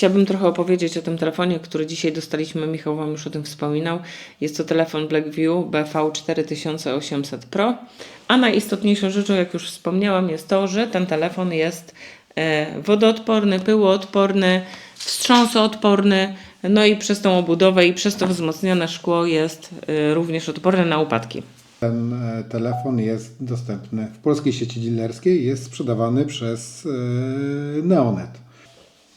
Chciałabym trochę opowiedzieć o tym telefonie, który dzisiaj dostaliśmy. Michał Wam już o tym wspominał. Jest to telefon Blackview BV 4800 Pro. A najistotniejszą rzeczą, jak już wspomniałam, jest to, że ten telefon jest e, wodoodporny, pyłoodporny, wstrząsoodporny, no i przez tą obudowę i przez to wzmocnione szkło jest e, również odporny na upadki. Ten e, telefon jest dostępny w polskiej sieci dealerskiej, jest sprzedawany przez Neonet.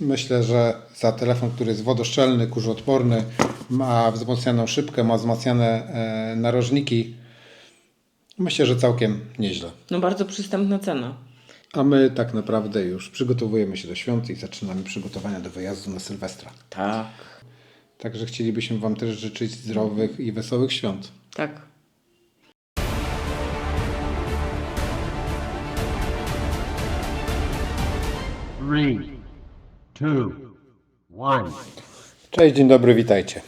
Myślę, że za telefon, który jest wodoszczelny, kurzoodporny, ma wzmocnioną szybkę, ma wzmacniane e, narożniki, myślę, że całkiem nieźle. No bardzo przystępna cena. A my tak naprawdę już przygotowujemy się do świąt i zaczynamy przygotowania do wyjazdu na Sylwestra. Tak. Także chcielibyśmy Wam też życzyć zdrowych i wesołych świąt. Tak. Three, two, one. Cześć, dzień dobry, witajcie.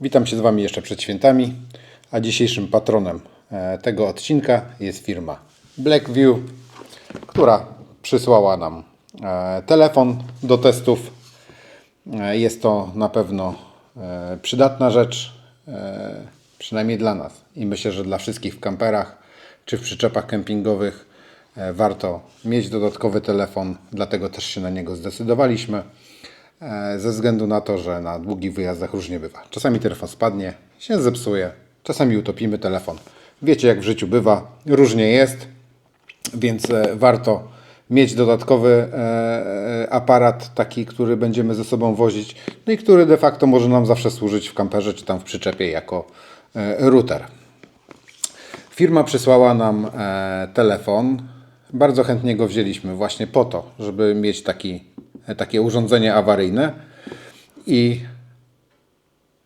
Witam się z Wami jeszcze przed świętami, a dzisiejszym patronem e, tego odcinka jest firma Blackview, która przysłała nam e, telefon do testów. E, Jest to na pewno przydatna rzecz, przynajmniej dla nas i myślę, że dla wszystkich w kamperach czy w przyczepach kempingowych warto mieć dodatkowy telefon, dlatego też się na niego zdecydowaliśmy. E, Ze względu na to, że na długich wyjazdach różnie bywa. Czasami telefon spadnie, się zepsuje, czasami utopimy telefon. Wiecie, jak w życiu bywa, różnie jest, więc e, warto mieć dodatkowy e, e, aparat, taki, który będziemy ze sobą wozić, no i który de facto może nam zawsze służyć w kamperze czy tam w przyczepie jako e, router. Firma przysłała nam e, telefon. Bardzo chętnie go wzięliśmy właśnie po to, żeby mieć taki, e, takie urządzenie awaryjne i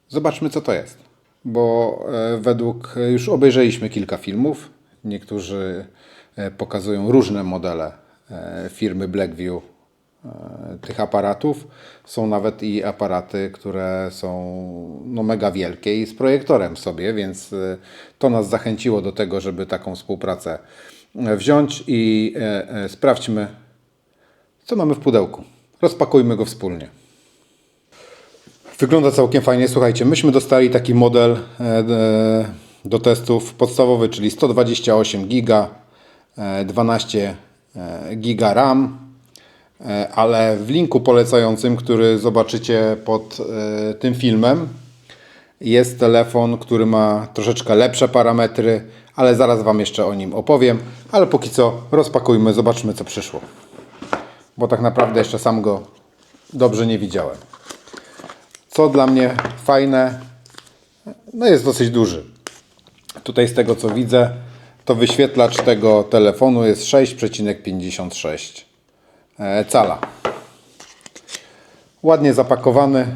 zobaczmy co to jest. Bo e, według, już obejrzeliśmy kilka filmów. Niektórzy e, pokazują różne modele e, firmy Blackview e, tych aparatów. Są nawet i aparaty, które są no, mega wielkie i z projektorem sobie, więc e, to nas zachęciło do tego, żeby taką współpracę e, wziąć i e, e, sprawdźmy, co mamy w pudełku. Rozpakujmy go wspólnie. Wygląda całkiem fajnie. Słuchajcie, myśmy dostali taki model e, do testów podstawowy, czyli 128 giga, e, 12 e, giga RAM, ale w linku polecającym, który zobaczycie pod tym filmem, jest telefon, który ma troszeczkę lepsze parametry, ale zaraz Wam jeszcze o nim opowiem. Ale póki co rozpakujmy, zobaczmy co przyszło. Bo tak naprawdę jeszcze sam go dobrze nie widziałem. Co dla mnie fajne, no jest dosyć duży. Tutaj z tego co widzę, to wyświetlacz tego telefonu jest 6,56 e, cala. Ładnie zapakowany.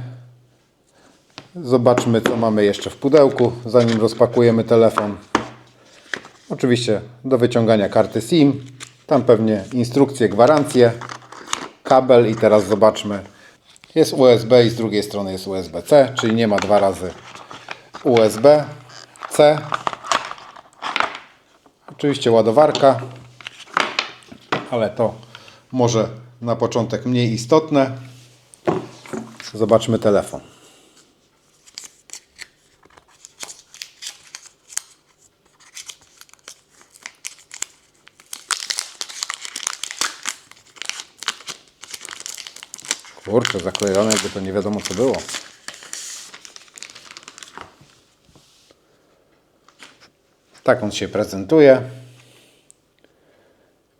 Zobaczmy co mamy jeszcze w pudełku, zanim rozpakujemy telefon. Oczywiście do wyciągania karty SIM. Tam pewnie instrukcje, gwarancje, kabel i teraz zobaczmy. Jest USB i z drugiej strony jest USB-C, czyli nie ma dwa razy USB-C. Oczywiście ładowarka, ale to może na początek mniej istotne. Zobaczmy telefon. Zaklejone jakby to nie wiadomo co było. Tak on się prezentuje.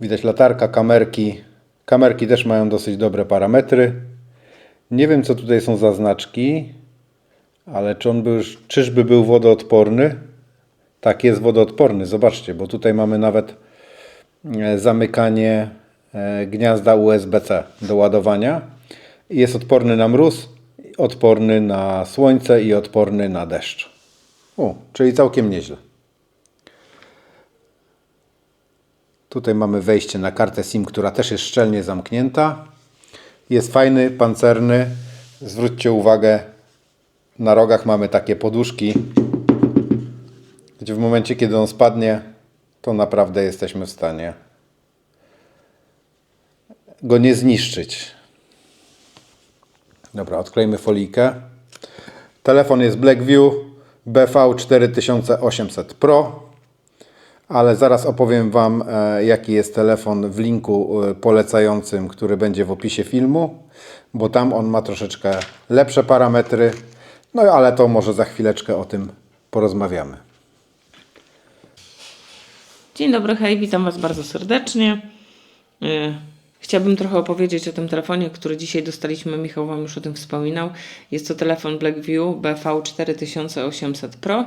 Widać latarka, kamerki. Kamerki też mają dosyć dobre parametry. Nie wiem co tutaj są za znaczki, ale czy on był, czyżby był wodoodporny? Tak, jest wodoodporny. Zobaczcie, bo tutaj mamy nawet e, zamykanie e, gniazda USB-C do ładowania. Jest odporny na mróz, odporny na słońce i odporny na deszcz. U, czyli całkiem nieźle. Tutaj mamy wejście na kartę SIM, która też jest szczelnie zamknięta. Jest fajny, pancerny. Zwróćcie uwagę, na rogach mamy takie poduszki, gdzie w momencie, kiedy on spadnie, to naprawdę jesteśmy w stanie go nie zniszczyć. Dobra, odklejmy folijkę. Telefon jest Blackview BV4800 Pro, ale zaraz opowiem Wam, e, jaki jest telefon w linku e, polecającym, który będzie w opisie filmu, bo tam on ma troszeczkę lepsze parametry, no ale to może za chwileczkę o tym porozmawiamy. Dzień dobry, hej, witam Was bardzo serdecznie. Chciałabym trochę opowiedzieć o tym telefonie, który dzisiaj dostaliśmy. Michał Wam już o tym wspominał. Jest to telefon Blackview BV4800 Pro.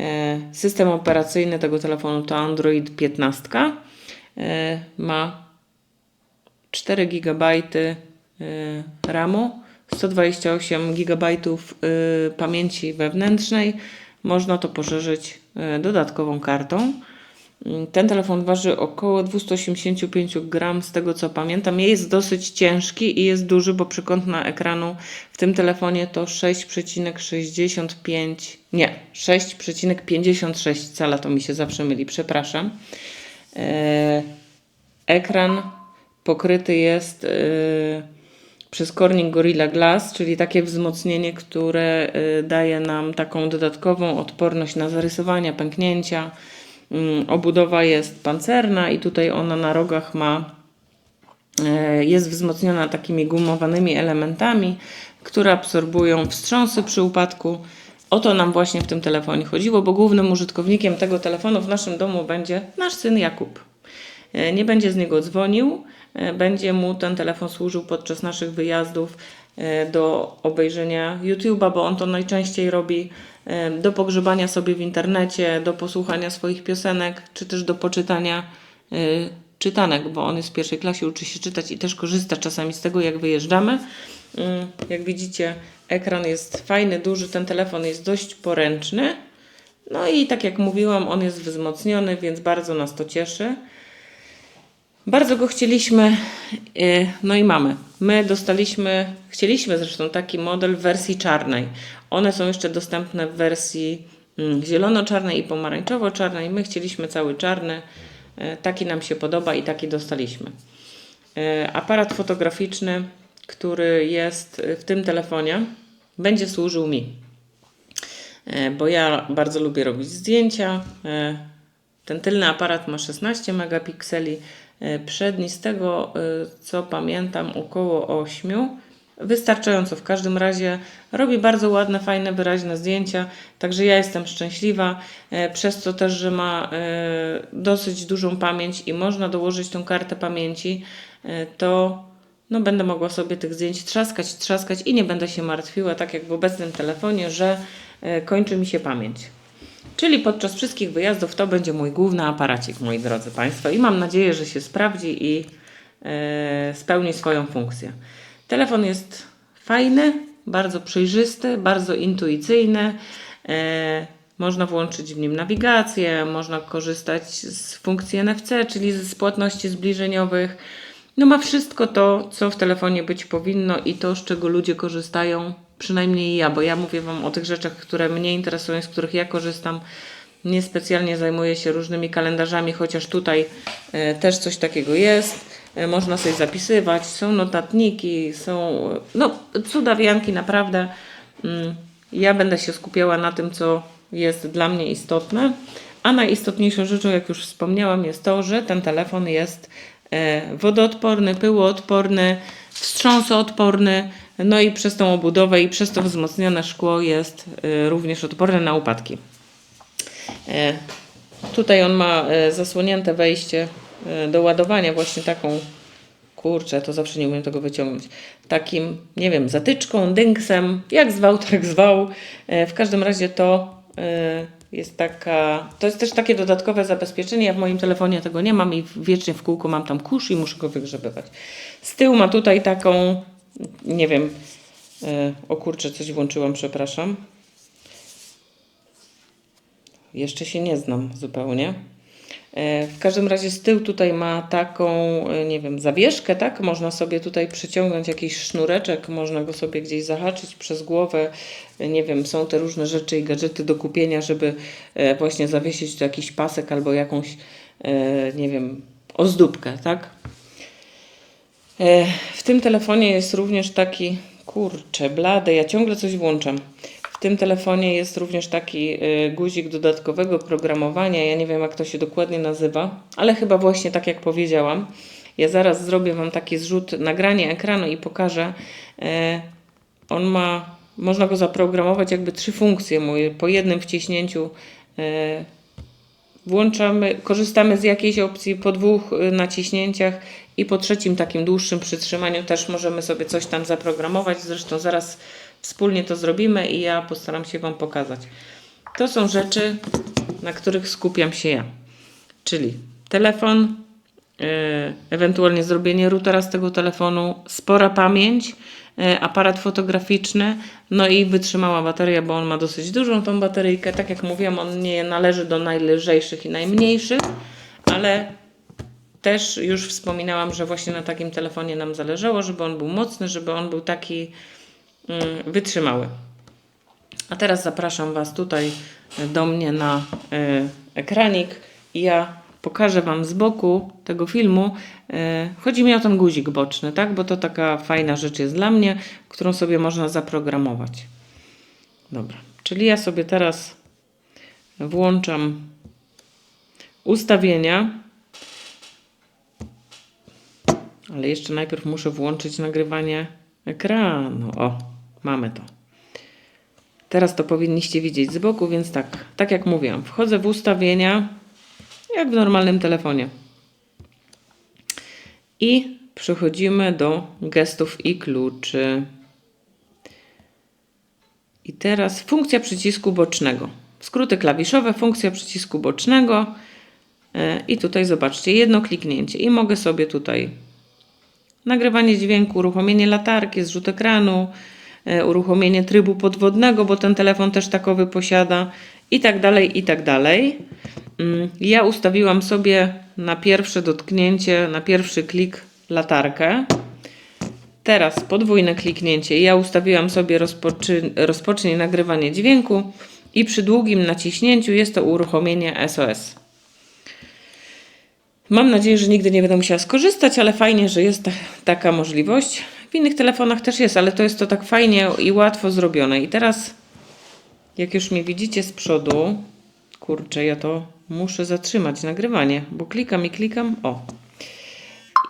Y, System operacyjny tego telefonu to Android 15. Y, Ma 4 GB y, RAMu, 128 GB pamięci wewnętrznej. Można to poszerzyć dodatkową kartą. Y, Ten telefon waży około 285 gram, z tego co pamiętam. Jest dosyć ciężki i jest duży, bo przekątna ekranu w tym telefonie to 6,65, nie, 6,56 cala, to mi się zawsze myli, przepraszam. E, Ekran pokryty jest y, przez Corning Gorilla Glass, czyli takie wzmocnienie, które y, daje nam taką dodatkową odporność na zarysowania, pęknięcia. Mm, Obudowa jest pancerna i tutaj ona na rogach ma e, jest wzmocniona takimi gumowanymi elementami, które absorbują wstrząsy przy upadku. O to nam właśnie w tym telefonie chodziło, bo głównym użytkownikiem tego telefonu w naszym domu będzie nasz syn Jakub. E, Nie będzie z niego dzwonił, e, będzie mu ten telefon służył podczas naszych wyjazdów do obejrzenia YouTube'a, bo on to najczęściej robi do pogrzebania sobie w internecie, do posłuchania swoich piosenek, czy też do poczytania e, czytanek, bo on jest w pierwszej klasie, uczy się czytać i też korzysta czasami z tego, jak wyjeżdżamy. Mm, Jak widzicie, ekran jest fajny, duży, ten telefon jest dość poręczny. No i tak jak mówiłam, on jest wzmocniony, więc bardzo nas to cieszy. Bardzo go chcieliśmy, y, no i mamy. My dostaliśmy, chcieliśmy zresztą taki model w wersji czarnej. One są jeszcze dostępne w wersji mm, zielono-czarnej i pomarańczowo-czarnej. My chcieliśmy cały czarny. Y, Taki nam się podoba i taki dostaliśmy. Y, Aparat fotograficzny, który jest w tym telefonie, będzie służył mi. Bo ja bardzo lubię robić zdjęcia. Ten tylny aparat ma 16 megapikseli, przedni z tego, e, co pamiętam, około 8. Wystarczająco w każdym razie robi bardzo ładne, fajne, wyraźne zdjęcia, także ja jestem szczęśliwa, e, przez to też, że ma e, dosyć dużą pamięć i można dołożyć tą kartę pamięci, e, to no będę mogła sobie tych zdjęć trzaskać, trzaskać i nie będę się martwiła, tak jak w obecnym telefonie, że e, kończy mi się pamięć. Czyli podczas wszystkich wyjazdów to będzie mój główny aparacik, moi drodzy Państwo, i mam nadzieję, że się sprawdzi i e, spełni swoją funkcję. Telefon jest fajny, bardzo przejrzysty, bardzo intuicyjny. E, można włączyć w nim nawigację, można korzystać z funkcji NFC, czyli z płatności zbliżeniowych. No ma wszystko to, co w telefonie być powinno i to, z czego ludzie korzystają, przynajmniej ja, bo ja mówię Wam o tych rzeczach, które mnie interesują, z których ja korzystam. Niespecjalnie zajmuję się różnymi kalendarzami, chociaż tutaj e, też coś takiego jest. E, można sobie zapisywać, są notatniki, są e, no, cudawianki naprawdę. Mm, Ja będę się skupiała na tym, co jest dla mnie istotne. A najistotniejszą rzeczą, jak już wspomniałam, jest to, że ten telefon jest wodoodporny, pyłoodporny, wstrząsoodporny, no i przez tą obudowę i przez to wzmocnione szkło jest e, również odporny na upadki. E, Tutaj on ma e, zasłonięte wejście e, do ładowania właśnie taką, kurczę, to zawsze nie umiem tego wyciągnąć, takim, nie wiem, zatyczką, dynksem, jak zwał, tak zwał. W każdym razie to jest taka, to jest też takie dodatkowe zabezpieczenie. Ja w moim telefonie tego nie mam i wiecznie w kółku mam tam kurz i muszę go wygrzebywać. Z tyłu ma tutaj taką, nie wiem, e, o kurczę, coś włączyłam, przepraszam. Jeszcze się nie znam zupełnie. E, W każdym razie z tyłu tutaj ma taką, e, nie wiem, zawieszkę, tak? Można sobie tutaj przyciągnąć jakiś sznureczek, można go sobie gdzieś zahaczyć przez głowę. Nie wiem, są te różne rzeczy i gadżety do kupienia, żeby właśnie zawiesić tu jakiś pasek albo jakąś, nie wiem, ozdóbkę, tak? E, W tym telefonie jest również taki Kurczę, blade, ja ciągle coś włączam. W tym telefonie jest również taki y, guzik dodatkowego programowania. Ja nie wiem, jak to się dokładnie nazywa, ale chyba właśnie tak jak powiedziałam. Ja zaraz zrobię Wam taki zrzut, nagranie ekranu i pokażę. Y, on ma, można go zaprogramować jakby trzy funkcje moje. Po jednym wciśnięciu włączamy, korzystamy z jakiejś opcji po dwóch naciśnięciach i po trzecim takim dłuższym przytrzymaniu też możemy sobie coś tam zaprogramować. Zresztą zaraz wspólnie to zrobimy i ja postaram się Wam pokazać. To są rzeczy, na których skupiam się ja. Czyli telefon, yy, ewentualnie zrobienie routera z tego telefonu, spora pamięć, yy, aparat fotograficzny, no i wytrzymała bateria, bo on ma dosyć dużą tą bateryjkę. Tak jak mówiłam, on nie należy do najlżejszych i najmniejszych, ale też już wspominałam, że właśnie na takim telefonie nam zależało, żeby on był mocny, żeby on był taki mm, wytrzymały. A teraz zapraszam Was tutaj e, do mnie na y, ekranik i ja pokażę Wam z boku tego filmu. Y, chodzi mi o ten guzik boczny, tak? Bo to taka fajna rzecz jest dla mnie, którą sobie można zaprogramować. Dobra, czyli ja sobie teraz włączam ustawienia. Ale jeszcze najpierw muszę włączyć nagrywanie ekranu. O, mamy to. Teraz to powinniście widzieć z boku, więc tak, tak jak mówiłam, wchodzę w ustawienia, jak w normalnym telefonie. I przechodzimy do gestów i kluczy. I teraz funkcja przycisku bocznego. Skróty klawiszowe, funkcja przycisku bocznego. E, I tutaj zobaczcie, jedno kliknięcie. I mogę sobie tutaj nagrywanie dźwięku, uruchomienie latarki, zrzut ekranu, e, uruchomienie trybu podwodnego, bo ten telefon też takowy posiada i tak dalej, i tak dalej. Mm, Ja ustawiłam sobie na pierwsze dotknięcie, na pierwszy klik latarkę. Teraz podwójne kliknięcie. Ja ustawiłam sobie rozpoczy, rozpocznij nagrywanie dźwięku i przy długim naciśnięciu jest to uruchomienie SOS. Mam nadzieję, że nigdy nie będę musiała skorzystać, ale fajnie, że jest ta, taka możliwość. W innych telefonach też jest, ale to jest to tak fajnie i łatwo zrobione. I teraz, jak już mnie widzicie z przodu, kurczę, ja to muszę zatrzymać nagrywanie, bo klikam i klikam. O.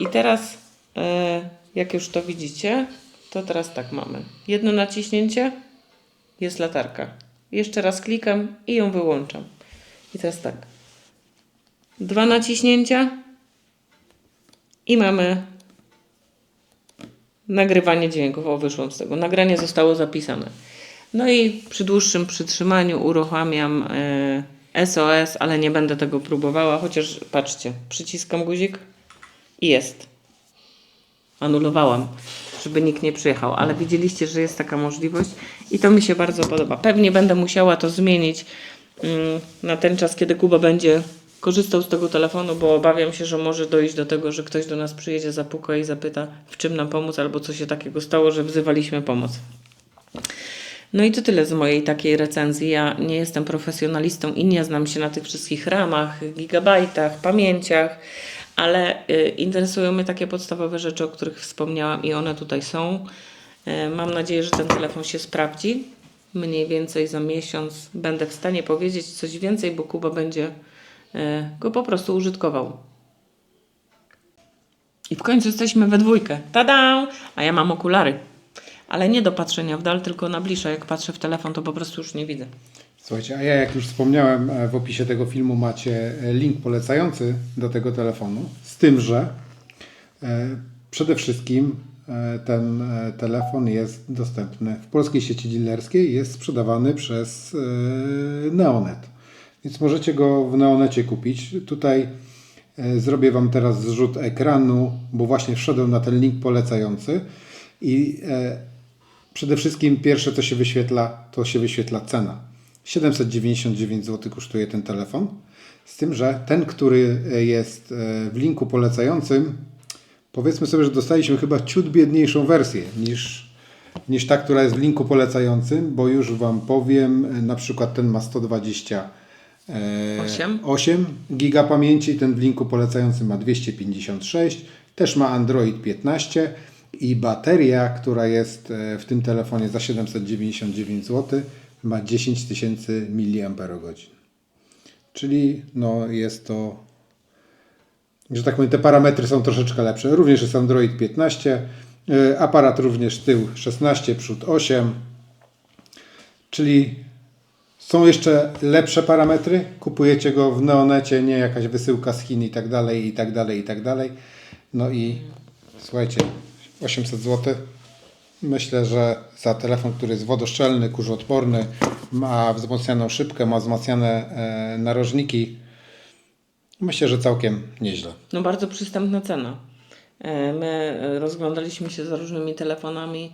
I teraz, e, jak już to widzicie, to teraz tak mamy. Jedno naciśnięcie, jest latarka. Jeszcze raz klikam i ją wyłączam. I teraz tak. Dwa naciśnięcia i mamy nagrywanie dźwięków. O, wyszłam z tego. Nagranie zostało zapisane. No i przy dłuższym przytrzymaniu uruchamiam e, SOS, ale nie będę tego próbowała, chociaż patrzcie, przyciskam guzik i jest. Anulowałam, żeby nikt nie przyjechał, ale widzieliście, że jest taka możliwość i to mi się bardzo podoba. Pewnie będę musiała to zmienić mm, na ten czas, kiedy Kuba będzie korzystał z tego telefonu, bo obawiam się, że może dojść do tego, że ktoś do nas przyjedzie, zapuka i zapyta, w czym nam pomóc, albo co się takiego stało, że wzywaliśmy pomoc. No i to tyle z mojej takiej recenzji. Ja nie jestem profesjonalistą i nie znam się na tych wszystkich ramach, gigabajtach, pamięciach, ale y, interesują mnie takie podstawowe rzeczy, o których wspomniałam i one tutaj są. Y, mam nadzieję, że ten telefon się sprawdzi. Mniej więcej za miesiąc będę w stanie powiedzieć coś więcej, bo Kuba będzie go po prostu użytkował. I w końcu jesteśmy we dwójkę. Tada! A ja mam okulary. Ale nie do patrzenia w dal, tylko na bliższe. Jak patrzę w telefon, to po prostu już nie widzę. Słuchajcie, a ja jak już wspomniałem, e, w opisie tego filmu macie e, link polecający do tego telefonu. Z tym, że e, przede wszystkim e, ten e, telefon jest dostępny w polskiej sieci dealerskiej, jest sprzedawany przez e, Neonet. Więc możecie go w Neonecie kupić. Tutaj e, zrobię Wam teraz zrzut ekranu, bo właśnie wszedłem na ten link polecający i e, Przede wszystkim pierwsze, co się wyświetla, to się wyświetla cena. 799 zł kosztuje ten telefon. Z tym, że ten, który jest e, w linku polecającym, powiedzmy sobie, że dostaliśmy chyba ciut biedniejszą wersję niż, niż ta, która jest w linku polecającym, bo już Wam powiem, na przykład ten ma 120 e, Osiem. 8 giga pamięci, ten w linku polecającym ma 256, też ma Android 15 I bateria, która jest e, w tym telefonie za 799 zł, ma 10 tysięcy mAh. Czyli no jest to, że tak powiem, te parametry są troszeczkę lepsze. Również jest Android 15, e, aparat również tył 16, przód 8, czyli są jeszcze lepsze parametry. Kupujecie go w Neonecie, nie jakaś wysyłka z Chin i tak dalej, i tak dalej, i tak dalej. No i słuchajcie, 800 zł. Myślę, że za telefon, który jest wodoszczelny, kurzoodporny, ma wzmocnioną szybkę, ma wzmacniane e, narożniki, myślę, że całkiem nieźle. No bardzo przystępna cena. E, My e, rozglądaliśmy się za różnymi telefonami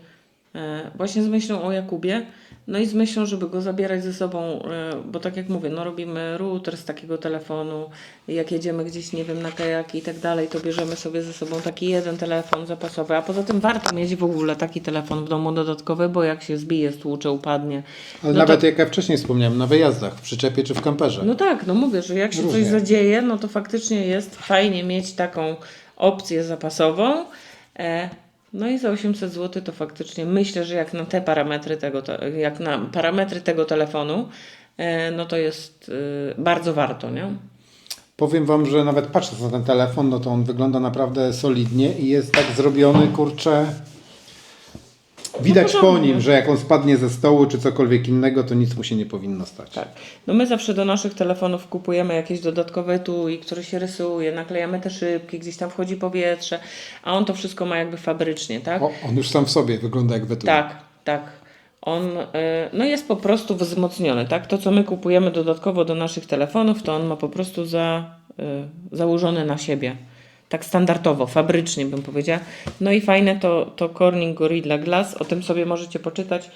właśnie z myślą o Jakubie, no i z myślą, żeby go zabierać ze sobą, e, bo tak jak mówię, no robimy router z takiego telefonu, jak jedziemy gdzieś, nie wiem, na kajaki i tak dalej, to bierzemy sobie ze sobą taki jeden telefon zapasowy, a poza tym warto mieć w ogóle taki telefon w domu dodatkowy, bo jak się zbije, stłucze, upadnie. Ale no nawet to, jak ja wcześniej wspomniałem, na wyjazdach, w przyczepie czy w kamperze. No tak, no mówię, że jak się Różnie. coś zadzieje, no to faktycznie jest fajnie mieć taką opcję zapasową. No i za 800 zł to faktycznie myślę, że jak na te parametry tego, te- jak na parametry tego telefonu, e, no to jest e, bardzo warto, nie? Powiem Wam, że nawet patrząc na ten telefon, no to on wygląda naprawdę solidnie i jest tak zrobiony, kurczę. Widać po porządnie. nim, że jak on spadnie ze stołu czy cokolwiek innego, to nic mu się nie powinno stać. Tak. No my zawsze do naszych telefonów kupujemy jakieś dodatkowe etui, które się rysuje, naklejamy te szybki, gdzieś tam wchodzi powietrze, a on to wszystko ma jakby fabrycznie, tak? O, on już sam w sobie wygląda jak wytłuk. Tak, tak. On y, no jest po prostu wzmocniony, tak? To, co my kupujemy dodatkowo do naszych telefonów, to on ma po prostu za, y, założone na siebie. Tak standardowo, fabrycznie bym powiedziała. No i fajne to, to Corning Gorilla Glass, o tym sobie możecie poczytać,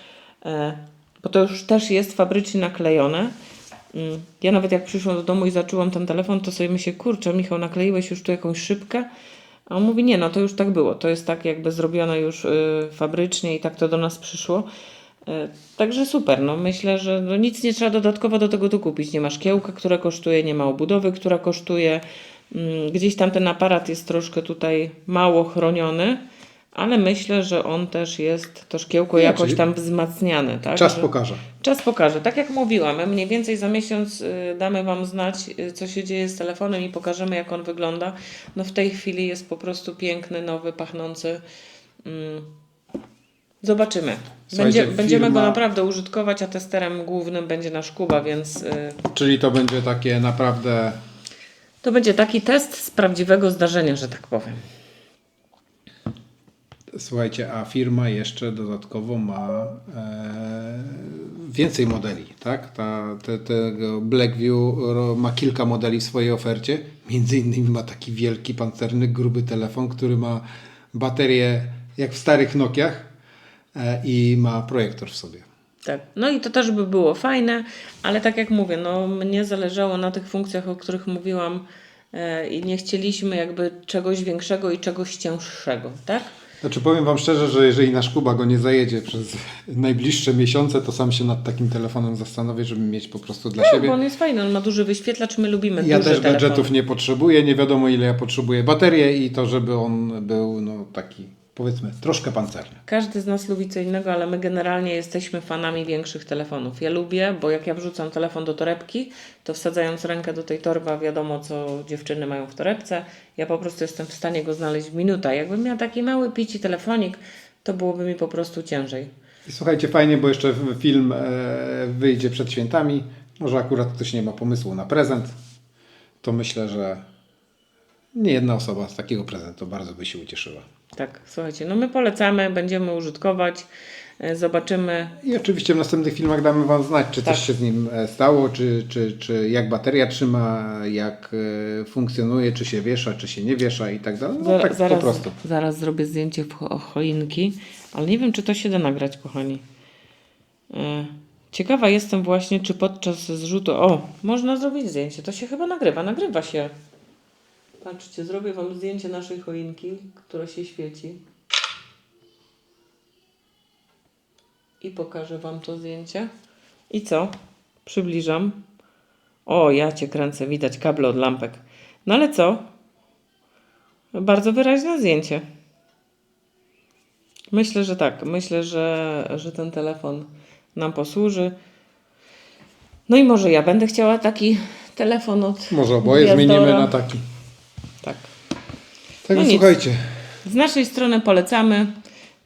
e, bo to już też jest fabrycznie naklejone. Mm, Ja nawet jak przyszłam do domu i zaczęłam ten telefon, to sobie myślę, kurczę Michał, nakleiłeś już tu jakąś szybkę? A on mówi, nie, no to już tak było. To jest tak jakby zrobione już y, fabrycznie i tak to do nas przyszło. Y, także super, no myślę, że no nic nie trzeba dodatkowo do tego kupić. Nie ma szkiełka, które kosztuje, nie ma obudowy, która kosztuje. Mm, Gdzieś tam ten aparat jest troszkę tutaj mało chroniony, ale myślę, że on też jest, to szkiełko Nie, jakoś czyli tam wzmacniane. Tak? Czas że... pokaże. Czas pokaże. Tak jak mówiłam, mniej więcej za miesiąc y, damy Wam znać, y, co się dzieje z telefonem i pokażemy, jak on wygląda. No w tej chwili jest po prostu piękny, nowy, pachnący. Mm. Zobaczymy. Słuchajcie, Będzie, Będziemy go firma- naprawdę użytkować, a testerem głównym będzie nasz Kuba, więc y, Czyli to będzie takie naprawdę to będzie taki test z prawdziwego zdarzenia, że tak powiem. Słuchajcie, a firma jeszcze dodatkowo ma e, więcej modeli, tak? Ta, te, tego Blackview ma kilka modeli w swojej ofercie. Między innymi ma taki wielki, pancerny, gruby telefon, który ma baterię jak w starych Nokiach e, i ma projektor w sobie. Tak. No i to też by było fajne, ale tak jak mówię, no mnie zależało na tych funkcjach, o których mówiłam e, i nie chcieliśmy jakby czegoś większego i czegoś cięższego, tak? Znaczy powiem Wam szczerze, że jeżeli nasz Kuba go nie zajedzie przez najbliższe miesiące, to sam się nad takim telefonem zastanowię, żeby mieć po prostu dla No, siebie. bo on jest fajny, on ma duży wyświetlacz, my lubimy Ja duże też gadżetów nie potrzebuję, nie wiadomo ile ja potrzebuję baterii i to, żeby on był no, taki powiedzmy troszkę pancerny. Każdy z nas lubi co innego, ale my generalnie jesteśmy fanami większych telefonów. Ja lubię, bo jak ja wrzucam telefon do torebki, to wsadzając rękę do tej torby, wiadomo co dziewczyny mają w torebce, ja po prostu jestem w stanie go znaleźć w minutę. Jakbym miał taki mały pici telefonik, to byłoby mi po prostu ciężej. I słuchajcie, fajnie, bo jeszcze film e, wyjdzie przed świętami. Może akurat ktoś nie ma pomysłu na prezent, to myślę, że nie jedna osoba z takiego prezentu bardzo by się ucieszyła. Tak, słuchajcie, no my polecamy, będziemy użytkować, e, zobaczymy. I oczywiście w następnych filmach damy Wam znać, czy Tak. coś się z nim e, stało, czy, czy, czy jak bateria trzyma, jak e, funkcjonuje, czy się wiesza, czy się nie wiesza i tak dalej. No tak zaraz, po prostu. zaraz zrobię zdjęcie choinki, ale nie wiem, czy to się da nagrać, kochani. Ciekawa jestem właśnie, czy podczas zrzutu. O, można zrobić zdjęcie. To się chyba nagrywa. Nagrywa się. Patrzcie, zrobię Wam zdjęcie naszej choinki, która się świeci. I pokażę Wam to zdjęcie. I co? Przybliżam. O, ja Cię kręcę, widać kable od lampek. No ale co? Bardzo wyraźne zdjęcie. Myślę, że tak. Myślę, że, że ten telefon nam posłuży. No i może ja będę chciała taki telefon od Może oboje Gwiazdora. zmienimy na taki. Tak. Także No nic. słuchajcie, Z naszej strony polecamy.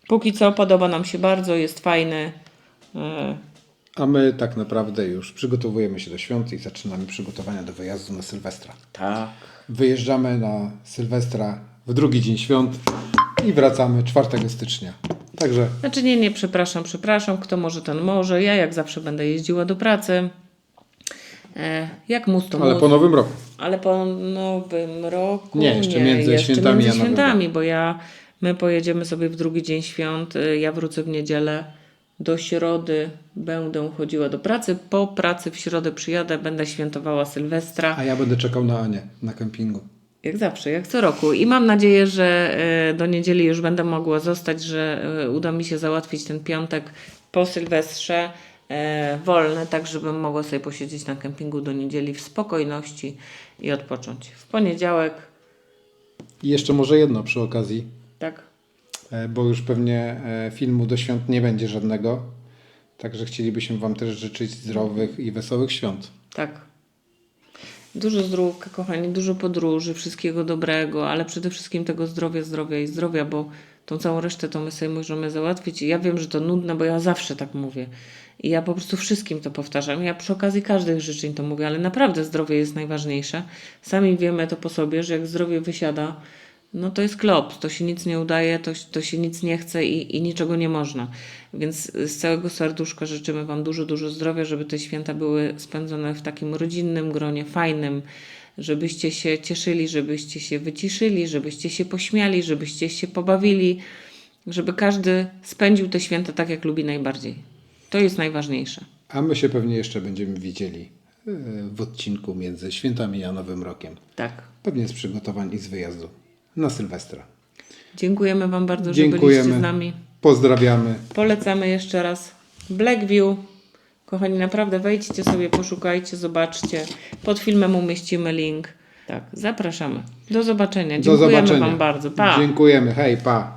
Póki co podoba nam się bardzo, jest fajny. E, a my tak naprawdę już przygotowujemy się do świąt i zaczynamy przygotowania do wyjazdu na Sylwestra. tak. Wyjeżdżamy na Sylwestra w drugi dzień świąt i wracamy 4 stycznia. Także Znaczy nie, nie, przepraszam, przepraszam. Kto może, ten może. Ja jak zawsze będę jeździła do pracy. E, jak mus, to ale mus. po nowym roku. Ale po nowym roku. Nie, jeszcze między jeszcze świętami między świętami, bo ja my pojedziemy sobie w drugi dzień świąt. y, Ja wrócę w niedzielę. Do środy będę chodziła do pracy. Po pracy w środę przyjadę, będę świętowała Sylwestra. A ja będę czekał na Anię na kempingu. Jak zawsze, jak co roku. I mam nadzieję, że e, do niedzieli już będę mogła zostać, że e, uda mi się załatwić ten piątek po Sylwestrze e, wolny, tak żebym mogła sobie posiedzieć na kempingu do niedzieli w spokojności i odpocząć. W poniedziałek, I jeszcze może jedno przy okazji, tak? e, bo już pewnie e, filmu do świąt nie będzie żadnego. Także chcielibyśmy Wam też życzyć zdrowych i wesołych świąt. Tak. Dużo zdrówka, kochani, dużo podróży, wszystkiego dobrego, ale przede wszystkim tego zdrowia, zdrowia i zdrowia, bo tą całą resztę to my sobie możemy załatwić. I ja wiem, że to nudne, bo ja zawsze tak mówię. I ja po prostu wszystkim to powtarzam. Ja przy okazji każdych życzeń to mówię, ale naprawdę zdrowie jest najważniejsze. Sami wiemy to po sobie, że jak zdrowie wysiada, no to jest klops, to się nic nie udaje, to, to się nic nie chce i, i niczego nie można. Więc z całego serduszka życzymy Wam dużo, dużo zdrowia, żeby te święta były spędzone w takim rodzinnym gronie, fajnym, żebyście się cieszyli, żebyście się wyciszyli, żebyście się pośmiali, żebyście się pobawili, żeby każdy spędził te święta tak, jak lubi najbardziej. To jest najważniejsze. A my się pewnie jeszcze będziemy widzieli e, w odcinku między świętami a Nowym Rokiem. Tak. Pewnie z przygotowań i z wyjazdu na Sylwestra. Dziękujemy Wam bardzo, że byliście Dziękujemy. z nami. Pozdrawiamy. Polecamy jeszcze raz Blackview. Kochani, naprawdę wejdźcie sobie, poszukajcie, zobaczcie. Pod filmem umieścimy link. Tak, zapraszamy. Do zobaczenia. Do Dziękujemy zobaczenia. Wam bardzo. Pa! Dziękujemy. Hej, pa.